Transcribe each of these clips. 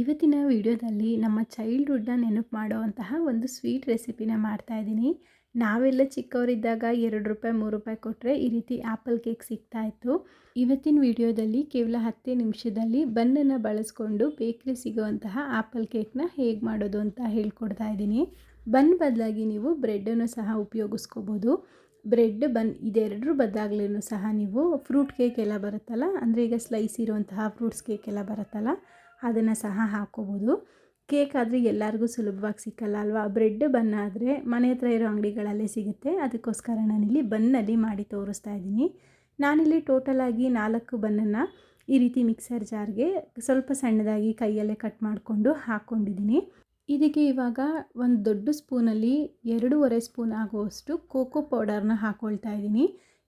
ಇವತ್ತಿನ ವಿಡಿಯೋದಲ್ಲಿ ನಮ್ಮ ಚೈಲ್ಡ್ಹುಡ್ನ ನೆನಪು ಮಾಡುವಂತಹ ಒಂದು ಸ್ವೀಟ್ ರೆಸಿಪಿನ ಮಾಡ್ತಾ ಇದ್ದೀನಿ. ನಾವೆಲ್ಲ ಚಿಕ್ಕವರಿದ್ದಾಗ ಎರಡು ರೂಪಾಯಿ, ಮೂರು ರೂಪಾಯಿ ಕೊಟ್ಟರೆ ಈ ರೀತಿ ಆ್ಯಪಲ್ ಕೇಕ್ ಸಿಗ್ತಾ ಇತ್ತು. ಇವತ್ತಿನ ವಿಡಿಯೋದಲ್ಲಿ ಕೇವಲ ಹತ್ತೇ ನಿಮಿಷದಲ್ಲಿ ಬನ್ನನ್ನು ಬಳಸ್ಕೊಂಡು ಬೇಕ್ರಿ ಸಿಗುವಂತಹ ಆ್ಯಪಲ್ ಕೇಕ್ನ ಹೇಗೆ ಮಾಡೋದು ಅಂತ ಹೇಳ್ಕೊಡ್ತಾ ಇದ್ದೀನಿ. ಬನ್ ಬದಲಾಗಿ ನೀವು ಬ್ರೆಡ್ಡನ್ನು ಸಹ ಉಪಯೋಗಿಸ್ಕೋಬೋದು. ಬ್ರೆಡ್ ಬನ್ ಇದೆರಡರ ಬದಲಾಗ್ಲೂ ಸಹ ನೀವು ಫ್ರೂಟ್ ಕೇಕ್ ಎಲ್ಲ ಬರುತ್ತಲ್ಲ, ಅಂದರೆ ಈಗ ಸ್ಲೈಸ್ ಇರುವಂತಹ ಫ್ರೂಟ್ಸ್ ಕೇಕ್ ಎಲ್ಲ ಬರುತ್ತಲ್ಲ ಅದನ್ನು ಸಹ ಹಾಕ್ಕೋಬೋದು ಕೇಕ್ ಆದರೆ ಎಲ್ಲರಿಗೂ ಸುಲಭವಾಗಿ ಸಿಕ್ಕಲ್ಲ ಅಲ್ವಾ? ಬ್ರೆಡ್ ಬನ್ ಆದರೆ ಮನೆ ಹತ್ರ ಇರೋ ಅಂಗಡಿಗಳಲ್ಲೇ ಸಿಗುತ್ತೆ. ಅದಕ್ಕೋಸ್ಕರ ನಾನಿಲ್ಲಿ ಬನ್ನಲ್ಲಿ ಮಾಡಿ ತೋರಿಸ್ತಾ ಇದ್ದೀನಿ. ನಾನಿಲ್ಲಿ ಟೋಟಲಾಗಿ ನಾಲ್ಕು ಬನ್ನನ್ನು ಈ ರೀತಿ ಮಿಕ್ಸರ್ ಜಾರ್ಗೆ ಸ್ವಲ್ಪ ಸಣ್ಣದಾಗಿ ಕೈಯಲ್ಲೇ ಕಟ್ ಮಾಡಿಕೊಂಡು ಹಾಕ್ಕೊಂಡಿದ್ದೀನಿ ಇದಕ್ಕೆ ಇವಾಗ ಒಂದು ದೊಡ್ಡ ಸ್ಪೂನಲ್ಲಿ ಎರಡೂವರೆ ಸ್ಪೂನ್ ಆಗುವಷ್ಟು ಕೋಕೋ ಪೌಡರ್ನ ಹಾಕ್ಕೊಳ್ತಾ ಇದ್ದೀನಿ.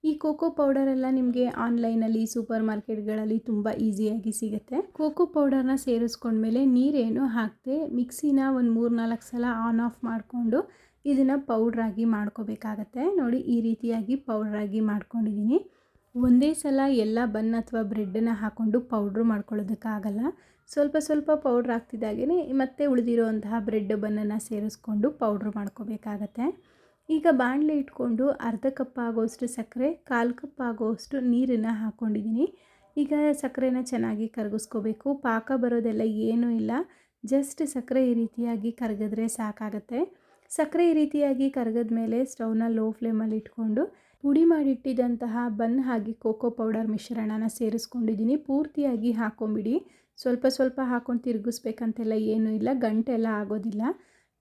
ಈ ಕೋಕೋ ಪೌಡರ್ ಎಲ್ಲ ನಿಮಗೆ ಆನ್ಲೈನಲ್ಲಿ ಸೂಪರ್ ಮಾರ್ಕೆಟ್ಗಳಲ್ಲಿ ತುಂಬ ಈಸಿಯಾಗಿ ಸಿಗುತ್ತೆ. ಕೋಕೋ ಪೌಡರ್ನ ಸೇರಿಸ್ಕೊಂಡ್ಮೇಲೆ ನೀರೇನು ಹಾಕದೆ ಮಿಕ್ಸಿನ ಒಂದು ಮೂರು ನಾಲ್ಕು ಸಲ ಆನ್ ಆಫ್ ಮಾಡಿಕೊಂಡು ಇದನ್ನು ಪೌಡ್ರಾಗಿ ಮಾಡ್ಕೋಬೇಕಾಗತ್ತೆ. ನೋಡಿ ಈ ರೀತಿಯಾಗಿ ಪೌಡ್ರಾಗಿ ಮಾಡ್ಕೊಂಡಿದ್ದೀನಿ ಒಂದೇ ಸಲ ಎಲ್ಲ ಬನ್ ಅಥವಾ ಬ್ರೆಡ್ಡನ್ನು ಹಾಕ್ಕೊಂಡು ಪೌಡ್ರ್ ಮಾಡ್ಕೊಳ್ಳೋದಕ್ಕಾಗಲ್ಲ. ಸ್ವಲ್ಪ ಸ್ವಲ್ಪ ಪೌಡ್ರ್ ಹಾಕ್ತಿದ್ದಾಗೇ ಮತ್ತೆ ಉಳಿದಿರುವಂತಹ ಬ್ರೆಡ್ ಬನ್ನನ್ನು ಸೇರಿಸ್ಕೊಂಡು ಪೌಡ್ರ್ ಮಾಡ್ಕೋಬೇಕಾಗತ್ತೆ. ಈಗ ಬಾಣಲೆ ಇಟ್ಕೊಂಡು ಅರ್ಧ ಕಪ್ ಆಗೋಷ್ಟು ಸಕ್ಕರೆ, ಕಾಲು ಕಪ್ ಆಗೋಷ್ಟು ನೀರನ್ನು ಹಾಕ್ಕೊಂಡಿದ್ದೀನಿ ಈಗ ಸಕ್ಕರೆನ ಚೆನ್ನಾಗಿ ಕರಗಿಸ್ಕೋಬೇಕು. ಪಾಕ ಬರೋದೆಲ್ಲ ಏನೂ ಇಲ್ಲ. ಜಸ್ಟ್ ಸಕ್ಕರೆ ಈ ರೀತಿಯಾಗಿ ಕರಗಿದ್ರೆ ಸಾಕಾಗತ್ತೆ. ಸಕ್ಕರೆ ಈ ರೀತಿಯಾಗಿ ಕರಗದ ಮೇಲೆ ಸ್ಟವ್ನ ಲೋ ಫ್ಲೇಮಲ್ಲಿ ಇಟ್ಕೊಂಡು ಪುಡಿ ಮಾಡಿಟ್ಟಿದ್ದಂತಹ ಬನ್ ಹಾಗೆ ಕೋಕೋ ಪೌಡರ್ ಮಿಶ್ರಣನ ಸೇರಿಸ್ಕೊಂಡಿದ್ದೀನಿ. ಪೂರ್ತಿಯಾಗಿ ಹಾಕೊಂಬಿಡಿ. ಸ್ವಲ್ಪ ಸ್ವಲ್ಪ ಹಾಕ್ಕೊಂಡು ತಿರುಗಿಸ್ಬೇಕಂತೆಲ್ಲ ಏನೂ ಇಲ್ಲ. ಗಂಟೆಲ್ಲ ಆಗೋದಿಲ್ಲ.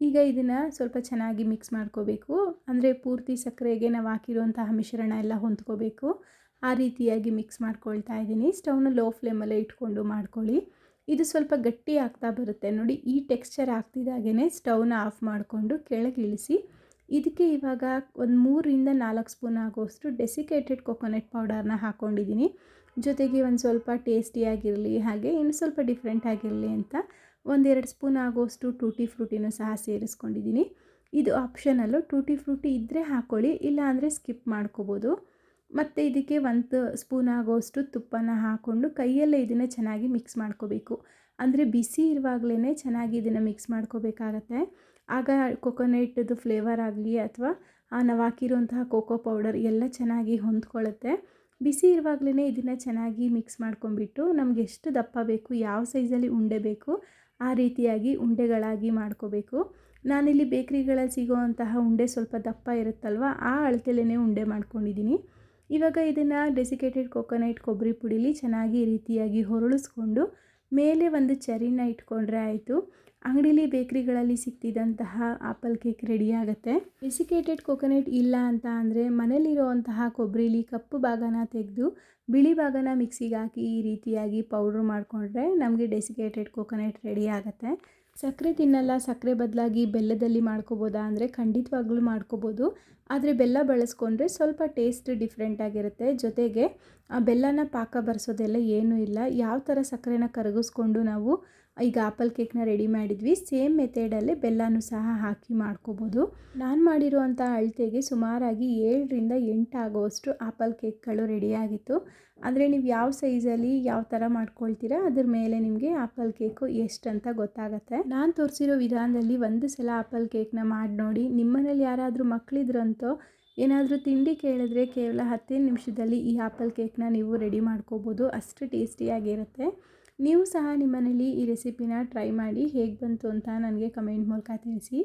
ಈಗ ಇದನ್ನು ಸ್ವಲ್ಪ ಚೆನ್ನಾಗಿ ಮಿಕ್ಸ್ ಮಾಡ್ಕೋಬೇಕು. ಅಂದರೆ ಪೂರ್ತಿ ಸಕ್ಕರೆಗೆ ನಾವು ಹಾಕಿರುವಂತಹ ಮಿಶ್ರಣ ಎಲ್ಲ ಹೊಂದ್ಕೋಬೇಕು. ಆ ರೀತಿಯಾಗಿ ಮಿಕ್ಸ್ ಮಾಡ್ಕೊಳ್ತಾ ಇದ್ದೀನಿ. ಸ್ಟವ್ನ ಲೋ ಫ್ಲೇಮಲ್ಲೇ ಇಟ್ಕೊಂಡು ಮಾಡ್ಕೊಳ್ಳಿ. ಇದು ಸ್ವಲ್ಪ ಗಟ್ಟಿ ಆಗ್ತಾ ಬರುತ್ತೆ. ನೋಡಿ, ಈ ಟೆಕ್ಸ್ಚರ್ ಆಗ್ತಿದ್ದಾಗೇ ಸ್ಟವ್ನ ಆಫ್ ಮಾಡಿಕೊಂಡು ಕೆಳಗೆ ಇಳಿಸಿ. ಇದಕ್ಕೆ ಇವಾಗ ಒಂದು ಮೂರರಿಂದ ನಾಲ್ಕು ಸ್ಪೂನ್ ಆಗೋಷ್ಟು ಡೆಸಿಕೇಟೆಡ್ ಕೊಕೊನಟ್ ಪೌಡರ್ನ ಹಾಕ್ಕೊಂಡಿದ್ದೀನಿ ಜೊತೆಗೆ ಒಂದು ಸ್ವಲ್ಪ ಟೇಸ್ಟಿಯಾಗಿರಲಿ ಹಾಗೆ ಇನ್ನು ಸ್ವಲ್ಪ ಡಿಫ್ರೆಂಟ್ ಆಗಿರಲಿ ಅಂತ ಒಂದೆರಡು ಸ್ಪೂನ್ ಆಗೋಷ್ಟು ಟೂಟಿ ಫ್ರೂಟಿನೂ ಸಹ ಸೇರಿಸ್ಕೊಂಡಿದ್ದೀನಿ. ಇದು ಆಪ್ಷನಲ್ಲು ಟೂಟಿ ಫ್ರೂಟಿ ಇದ್ದರೆ ಹಾಕ್ಕೊಳ್ಳಿ ಇಲ್ಲ ಅಂದರೆ ಸ್ಕಿಪ್ ಮಾಡ್ಕೋಬೋದು. ಮತ್ತು ಇದಕ್ಕೆ ಒಂದು ಸ್ಪೂನ್ ಆಗೋಷ್ಟು ತುಪ್ಪನ ಹಾಕ್ಕೊಂಡು ಕೈಯಲ್ಲೇ ಇದನ್ನು ಚೆನ್ನಾಗಿ ಮಿಕ್ಸ್ ಮಾಡ್ಕೋಬೇಕು. ಅಂದರೆ ಬಿಸಿ ಇರುವಾಗಲೇ ಚೆನ್ನಾಗಿ ಇದನ್ನು ಮಿಕ್ಸ್ ಮಾಡ್ಕೋಬೇಕಾಗತ್ತೆ. ಆಗ ಕೊಕೊನೆಟ್ದು ಫ್ಲೇವರ್ ಆಗಲಿ ಅಥವಾ ನಾವು ಹಾಕಿರುವಂತಹ ಕೋಕೋ ಪೌಡರ್ ಎಲ್ಲ ಚೆನ್ನಾಗಿ ಹೊಂದ್ಕೊಳ್ಳುತ್ತೆ ಬಿಸಿ ಇರುವಾಗಲೇ ಇದನ್ನು ಚೆನ್ನಾಗಿ ಮಿಕ್ಸ್ ಮಾಡ್ಕೊಂಬಿಟ್ಟು ನಮಗೆ ಎಷ್ಟು ದಪ್ಪ ಬೇಕು, ಯಾವ ಸೈಜಲ್ಲಿ ಉಂಡೆ ಬೇಕು ಆ ರೀತಿಯಾಗಿ ಉಂಡೆಗಳಾಗಿ ಮಾಡ್ಕೋಬೇಕು. ನಾನಿಲ್ಲಿ ಬೇಕ್ರಿಗಳಲ್ಲಿ ಸಿಗುವಂತಹ ಉಂಡೆ ಸ್ವಲ್ಪ ದಪ್ಪ ಇರುತ್ತಲ್ವ, ಆ ಅಳತೆಲೇ ಉಂಡೆ ಮಾಡ್ಕೊಂಡಿದ್ದೀನಿ. ಇವಾಗ ಇದನ್ನು ಡೆಸಿಕೇಟೆಡ್ ಕೊಕೊನಟ್ ಕೊಬ್ಬರಿ ಪುಡಿಲಿ ಚೆನ್ನಾಗಿ ರೀತಿಯಾಗಿ ಹೊರಳಿಸ್ಕೊಂಡು ಮೇಲೆ ಒಂದು ಚರಿನ ಇಟ್ಕೊಂಡ್ರೆ ಆಯಿತು. ಅಂಗಡಿಲಿ ಬೇಕ್ರಿಗಳಲ್ಲಿ ಸಿಕ್ತಿದ್ದಂತಹ ಆಪಲ್ ಕೇಕ್ ರೆಡಿ ಆಗುತ್ತೆ. ಡೆಸಿಕೇಟೆಡ್ ಕೊಕೊನೆಟ್ ಇಲ್ಲ ಅಂತ ಅಂದರೆ ಮನೇಲಿರುವಂತಹ ಕೊಬ್ಬರಿಲಿ ಕಪ್ಪು ಭಾಗನ ತೆಗೆದು ಬಿಳಿ ಭಾಗನ ಮಿಕ್ಸಿಗೆ ಹಾಕಿ ಈ ರೀತಿಯಾಗಿ ಪೌಡ್ರ್ ಮಾಡಿಕೊಂಡ್ರೆ ನಮಗೆ ಡೆಸಿಕೇಟೆಡ್ ಕೊಕೊನೆಟ್ ರೆಡಿ ಆಗುತ್ತೆ. ಸಕ್ಕರೆ ತಿನ್ನಲ್ಲ, ಸಕ್ಕರೆ ಬದಲಾಗಿ ಬೆಲ್ಲದಲ್ಲಿ ಮಾಡ್ಕೋಬೋದಾ ಅಂದರೆ ಖಂಡಿತವಾಗ್ಲೂ ಮಾಡ್ಕೋಬೋದು. ಆದರೆ ಬೆಲ್ಲ ಬಳಸ್ಕೊಂಡ್ರೆ ಸ್ವಲ್ಪ ಟೇಸ್ಟ್ ಡಿಫ್ರೆಂಟ್ ಆಗಿರುತ್ತೆ. ಜೊತೆಗೆ ಆ ಬೆಲ್ಲನ ಪಾಕ ಬರೆಸೋದೆಲ್ಲ ಏನೂ ಇಲ್ಲ. ಯಾವ ಥರ ಸಕ್ಕರೆನ ಕರಗಿಸ್ಕೊಂಡು ನಾವು ಈಗ ಆಪಲ್ ಕೇಕ್ನ ರೆಡಿ ಮಾಡಿದ್ವಿ ಸೇಮ್ ಮೆಥಡಲ್ಲೇ ಬೆಲ್ಲನೂ ಸಹ ಹಾಕಿ ಮಾಡ್ಕೋಬೋದು. ನಾನು ಮಾಡಿರುವಂಥ ಅಳತೆಗೆ ಸುಮಾರಾಗಿ ಏಳರಿಂದ ಎಂಟು ಆಗೋವಷ್ಟು ಆಪಲ್ ಕೇಕ್ಗಳು ರೆಡಿಯಾಗಿತ್ತು ಅಂದರೆ ನೀವು ಯಾವ ಸೈಜಲ್ಲಿ ಯಾವ ಥರ ಮಾಡ್ಕೊಳ್ತೀರಾ, ಅದ್ರ ಮೇಲೆ ನಿಮಗೆ ಆಪಲ್ ಕೇಕು ಎಷ್ಟು ಅಂತ ಗೊತ್ತಾಗತ್ತೆ. ನಾನು ತೋರಿಸಿರೋ ವಿಧಾನದಲ್ಲಿ ಒಂದು ಸಲ ಆಪಲ್ ಕೇಕ್ನ ಮಾಡಿ ನೋಡಿ. ನಿಮ್ಮನೇಲಿ ಯಾರಾದರೂ ಮಕ್ಕಳಿದ್ರಂತೋ ಏನಾದರೂ ತಿಂಡಿ ಕೇಳಿದ್ರೆ ಕೇವಲ ಹತ್ತೇ ನಿಮಿಷದಲ್ಲಿ ಈ ಆಪಲ್ ಕೇಕ್ನ ನೀವು ರೆಡಿ ಮಾಡ್ಕೋಬೋದು. ಅಷ್ಟು ಟೇಸ್ಟಿಯಾಗಿರುತ್ತೆ. ನೀವು ಸಹ ನಿಮ್ಮನೇಲಿ ಈ ರೆಸಿಪಿನ ಟ್ರೈ ಮಾಡಿ ಹೇಗೆ ಬಂತು ಅಂತ ನನಗೆ ಕಮೆಂಟ್ ಮೂಲಕ ತಿಳಿಸಿ.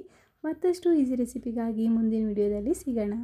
ಮತ್ತಷ್ಟು ಈಸಿ ರೆಸಿಪಿಗಾಗಿ ಮುಂದಿನ ವಿಡಿಯೋದಲ್ಲಿ ಸಿಗೋಣ.